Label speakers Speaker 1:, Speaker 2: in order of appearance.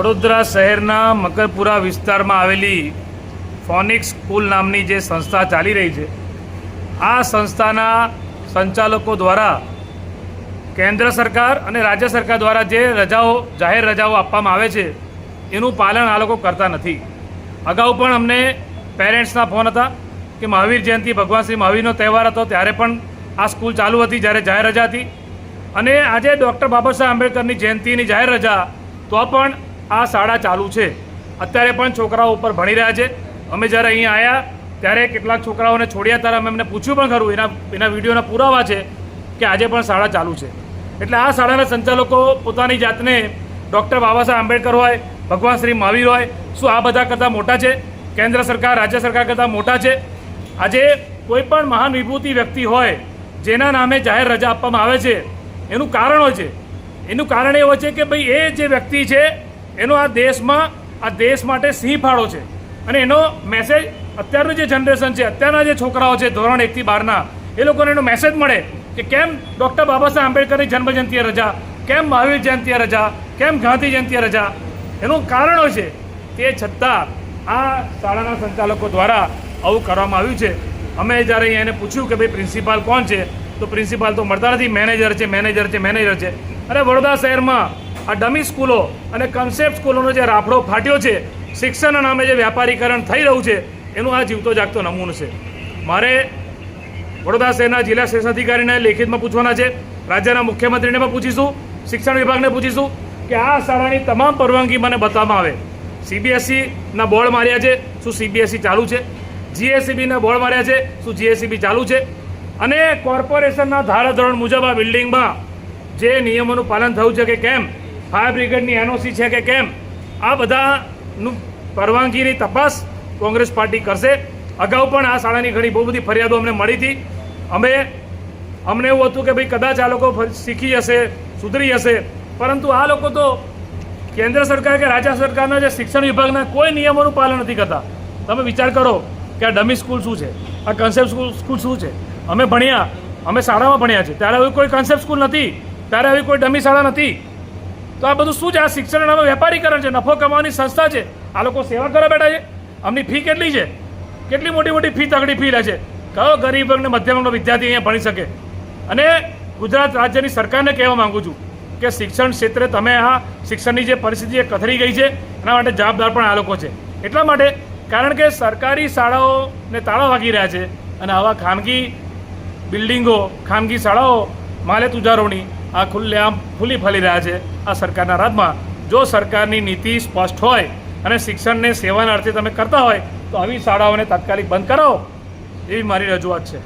Speaker 1: વડોદરા શહેરના મકરપુરા વિસ્તારમાં આવેલી ફોનિક્સ સ્કૂલ નામની જે સંસ્થા ચાલી રહી છે, આ સંસ્થાના સંચાલકો દ્વારા કેન્દ્ર સરકાર અને રાજ્ય સરકાર દ્વારા જે રજાઓ, જાહેર રજાઓ આપવામાં આવે છે, એનું પાલન આ લોકો કરતા નથી. અગાઉ પણ અમને પેરેન્ટ્સના ફોન હતા કે મહાવીર જયંતિ, ભગવાન શ્રી મહાવીરનો તહેવાર હતો, ત્યારે પણ આ સ્કૂલ ચાલુ હતી જ્યારે જાહેર રજા હતી. અને આજે ડૉક્ટર બાબા સાહેબ આંબેડકરની જયંતિની જાહેર રજા, તો પણ આ શાળા ચાલુ છે. અત્યારે પણ છોકરાઓ ઉપર ભણી રહ્યા છે. અમે જ્યારે અહીંયા આવ્યા ત્યારે કેટલાક છોકરાઓને છોડ્યા, ત્યારે અમે એમને પૂછ્યું પણ ખરું, એના એના વિડીયોના પુરાવા છે કે આજે પણ શાળા ચાલુ છે. એટલે આ શાળાના સંચાલકો પોતાની જાતને ડૉક્ટર બાબા સાહેબ આંબેડકર હોય, ભગવાન શ્રી મહાવીર હોય, શું આ બધા કરતાં મોટા છે? કેન્દ્ર સરકાર, રાજ્ય સરકાર કરતાં મોટા છે? આજે કોઈ પણ મહાન વિભૂતિ વ્યક્તિ હોય, જેના નામે જાહેર રજા આપવામાં આવે છે, એનું કારણ હોય છે. એનું કારણ એ હોય છે કે ભાઈ, એ જે વ્યક્તિ છે એનો આ દેશમાં, આ દેશ માટે સિંહ ફાળો છે. અને એનો મેસેજ અત્યારનું જે જનરેશન છે, અત્યારના જે છોકરાઓ છે, ધોરણ એકથી બારના, એ લોકોને એનો મેસેજ મળે કે કેમ ડૉક્ટર બાબા સાહેબ આંબેડકરની જન્મજયંતિએ રજા, કેમ મહાવીર જયંતિએ રજા, કેમ ગાંધી જયંતિએ રજા? એનું કારણ છે. તે છતાં આ શાળાના સંચાલકો દ્વારા આવું કરવામાં આવ્યું છે. અમે જ્યારે અહીંયા એને પૂછ્યું કે ભાઈ પ્રિન્સિપાલ કોણ છે, તો પ્રિન્સિપાલ તો મળતા નથી મેનેજર છે મેનેજર છે મેનેજર છે. અને વડોદરા શહેરમાં આ ડમી સ્કૂલો અને કન્સેપ્ટ સ્કૂલોનો જે રાફડો ફાટ્યો છે શિક્ષણના નામે જે વ્યાપારીકરણ થઈ રહ્યું છે, એનું આ જીવતો જાગતો નમૂનો છે. મારે વડોદરા શહેરના જિલ્લા શિક્ષણ અધિકારીને લેખિતમાં પૂછવાના છે, રાજ્યના મુખ્યમંત્રીને પણ પૂછીશું, શિક્ષણ વિભાગને પૂછીશું કે આ શાળાની તમામ પરવાનગી મને બતાવવામાં આવે. સીબીએસઈના બોર્ડ માર્યા છે, શું સીબીએસઈ ચાલુ છે? જીએસસીબીના બોર્ડ માર્યા છે, શું જીએસસીબી ચાલુ છે? અને કોર્પોરેશનના ધારાધોરણ મુજબ આ બિલ્ડિંગમાં જે નિયમોનું પાલન થયું છે કે કેમ? ફાયર બ્રિગેડની એનઓસી છે કે કેમ? આ બધાનું પરવાનગીની તપાસ કોંગ્રેસ પાર્ટી કરશે. અગાઉ પણ આ શાળાની ઘણી બહુ બધી ફરિયાદો અમને મળી હતી. અમે, અમને એવું હતું કે ભાઈ કદાચ આ લોકો શીખી જશે સુધરી જશે પરંતુ આ લોકો તો કેન્દ્ર સરકાર કે રાજ્ય સરકારના જે શિક્ષણ વિભાગના કોઈ નિયમોનું પાલન નથી કરતા. તમે વિચાર કરો કે આ ડમી સ્કૂલ શું છે? આ કન્સેપ્ટ સ્કૂલ શું છે? અમે ભણ્યા, અમે શાળામાં ભણ્યા છે ત્યારે આવી કોઈ કન્સેપ્ટ સ્કૂલ નથી. ત્યારે આવી કોઈ ડમી શાળા નથી. તો આ બધું શું છે? આ શિક્ષણ નામે વેપારીકરણ છે, નફો કમાવાની સંસ્થા છે. આ લોકો સેવા કરવા બેઠા છે. આમની ફી કેટલી છે? કેટલી મોટી મોટી ફી તગડી ફી લે છે? કયો ગરીબ અને મધ્યમ વિદ્યાર્થી અહીંયા ભણી શકે? અને ગુજરાત રાજ્યની સરકારને કહેવા માંગુ છું કે શિક્ષણ ક્ષેત્રે તમે આ શિક્ષણની જે પરિસ્થિતિ એ કથળી ગઈ છે, એના માટે જવાબદાર પણ આ લોકો છે. એટલા માટે કારણ કે સરકારી શાળાઓને તાળા વાગી રહ્યા છે અને આવા ખાનગી બિલ્ડિંગો, ખાનગી શાળાઓ, માલે તુજારોની આ ખુલ્લેઆમ ખુલ્લી ફાલી રહ્યા છે. આ સરકારના રાજમાં જો સરકારની નીતિ સ્પષ્ટ હોય અને શિક્ષણને સેવાના અર્થે તમે કરતા હોય, તો આવી શાળાઓને તાત્કાલિક બંધ કરાવો. એવી મારી રજૂઆત છે.